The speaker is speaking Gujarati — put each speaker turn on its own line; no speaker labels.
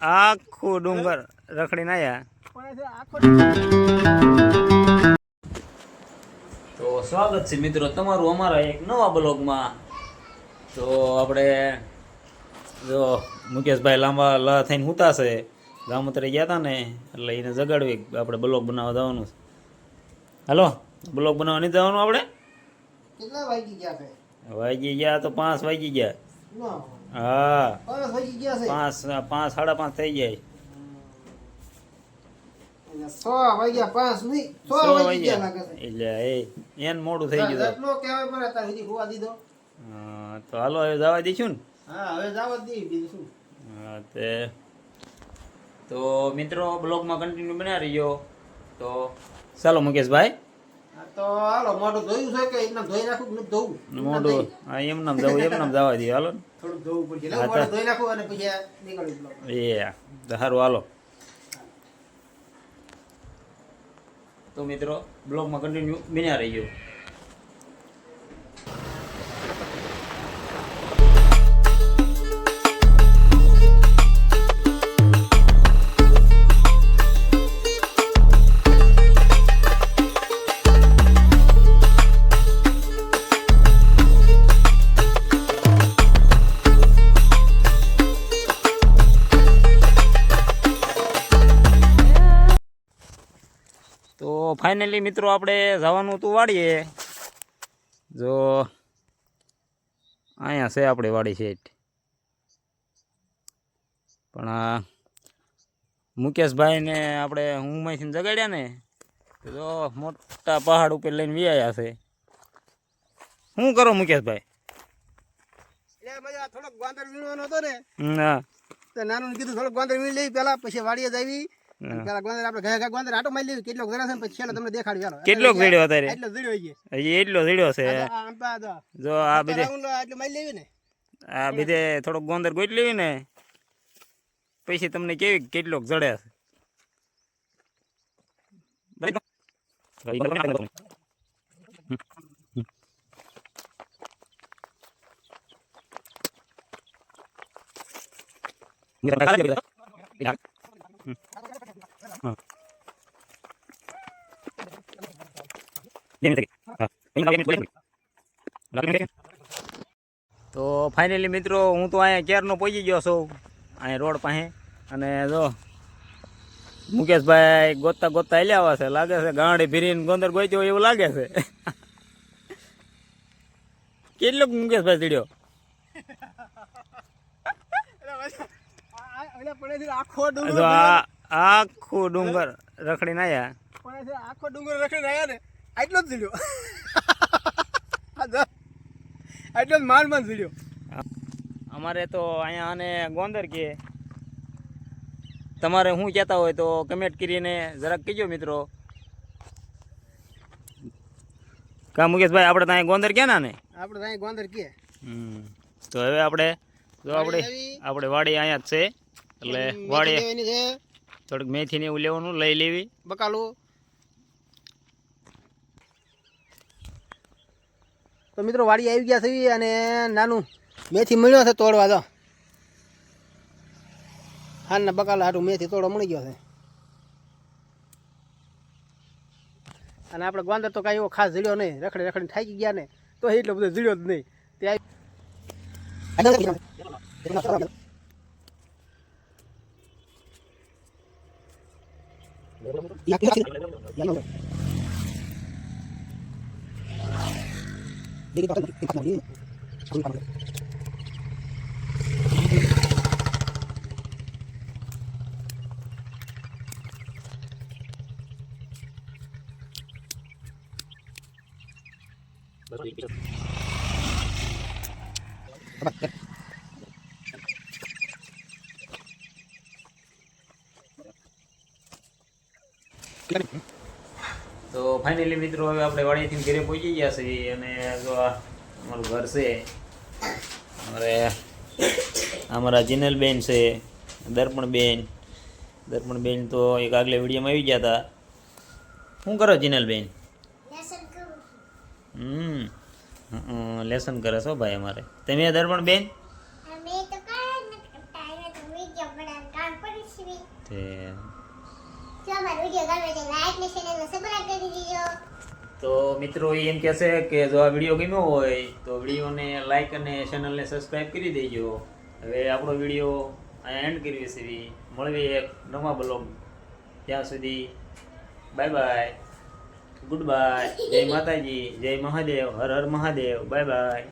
આખો
ડુંગર રખડીને આયા તો સ્વાગત છે મિત્રો તમારું અમારા એક નવા બ્લોગમાં. તો આપણે જો મુકેશભાઈ લાંબા લા થઈને હુતા છે. ગામતરે ગયા હતા ને એટલે એને જગાડવી આપણે બ્લોક બનાવવા જવાનું છે. હાલો બ્લોક બનાવવા નહીં જવાનું આપણે?
કેટલા વાગી ગયા છે?
વાગી ગયા તો પાંચ વાગી ગયા. હા.
પાંચ વાગી ગયા છે?
પાંચ પાંચ સાડા પાંચ થઈ જાય.
સો વાગ્યા પાંચ નહીં સો વાગી ગયા લાગે છે.
એટલે એ એન મોડું થઈ ગયું
એટલો કહેવાય પર અત્યારે સુધી હોવા દીધો.
હા, તો હાલો હવે જવા દઈશું ને?
હા હવે જવા દઈ બીજું શું?
હા, તે તો મિત્રો બ્લોગમાં કન્ટિન્યુ બના રહ્યો તો ચાલો મુકેશભાઈ.
તો હાલો મોઢું ધોયું છે કે એમને ધોઈ નાખું નથી ધોવું?
મોઢું હા એમ નામ જવું એમ નામ જવા દઈએ હાલો ને.
ધોવું પડશે. મોઢું ધોઈ નાખું અને પછી નીકળું
એ સારું હાલો. તો મિત્રો બ્લોગમાં કન્ટિન્યુ બન્યા રહીયો ફાઇનલી મિત્રો આપણે જવાનું હતું વાડીએ. જો અહીંયા છે આપણી વાડી સેટ પણ મુકેશભાઈને આપણે હું માંથી જગાડ્યા ને જો મોટા પહાડ ઉપર લઈને વ્યાયા છે. શું કરો મુકેશભાઈ?
થોડોક વાંદર વીણવાનો હતો ને
ના
નાનું કીધું થોડોક વાંદર વીણ લઈ પેલા પછી વાડીએ જાવી પેલા ગોંદર
અત્યારે? હજી એટલો ઝીડ્યો છે. જો આ આ થોડોક ગોઈ લેવી ને પછી તમને કેવી કેટલોક જડે છે તો ફાઇનલી મિત્રો હું તો અહીંયા કેરનો પહોંચી ગયો છું. અહીંયા રોડ પાસે. અને જો મુકેશભાઈ ગોતતા ગોતતા હેલ્યા આવે છે. લાગે છે ગાંડી ભીરીને ગોંદર હોય એવું લાગે છે. કેટલોક મુકેશભાઈ ચડ્યો?
આખો ડુંગર
જો આ આખું ડુંગર રખડીને આયા.
આખો ડુંગર રખડીને આવ્યા ને? આટલો જ ઝીલ્યો. આટલો જ માંડ માંડ ઝીલ્યો.
અમારે તો અહીંયા અને ગોંદર કે. તમારે શું કહેતા હોય તો કમેન્ટ કરીને જરાક કહેજો મિત્રો. કા મુકેશભાઈ આપણે ત્યાં ગોંદર ક્યાં ના ને?
આપણે ત્યાં ગોંદર કે.
તો હવે આપણે જો આપણે આપણે વાડી અહીંયા જ છે. એટલે વાડી થોડીક મેથી ને એવું લેવાનું લઈ લેવી.
બકાલું. તો મિત્રો વાડી આવી ગયા છે અને નાનું મેથી મળ્યો છે તોડવા તો. હા ને બકાલા હાટું મેથી તોડવા મળી ગયો છે. અને આપણે ગોંદર તો કાંઈ એવો ખાસ ઝીડ્યો નહીં, રખડે રખડીને થાકી ગયા ને તો એટલો બધો ઝીડ્યો જ નહીં. Jadi kita akan kita mandi. Sampai pagi. Thank you.
તો ફાઇનલી મિત્રો હવે આપણે વાડીથી ઘરે પહોંચી ગયા છીએ અને જો આ અમારું ઘર છે અમારે અમારા જીનલબેન છે દર્પણબેન દર્પણ બેન તો એક આગલે વિડીયોમાં આવી ગયા હતા. શું કરો
જીનલબેન?
હમ લેસન કરે છો ભાઈ અમારે. તમે દર્પણ બેન
તો તો
મિત્રો એમ કહેશે કે જો આ વીડિયો ગમ્યો હોય, તો વિડીયોને લાઈક અને ચેનલને સબસ્ક્રાઈબ કરી દેજો. હવે આપણો વીડિયો અહીંયા એન્ડ કરીએ છીએ. મળવી એક નવા બ્લોગ ત્યાં સુધી બાય બાય ગુડ બાય જય માતાજી, જય મહાદેવ, હર હર મહાદેવ. Bye bye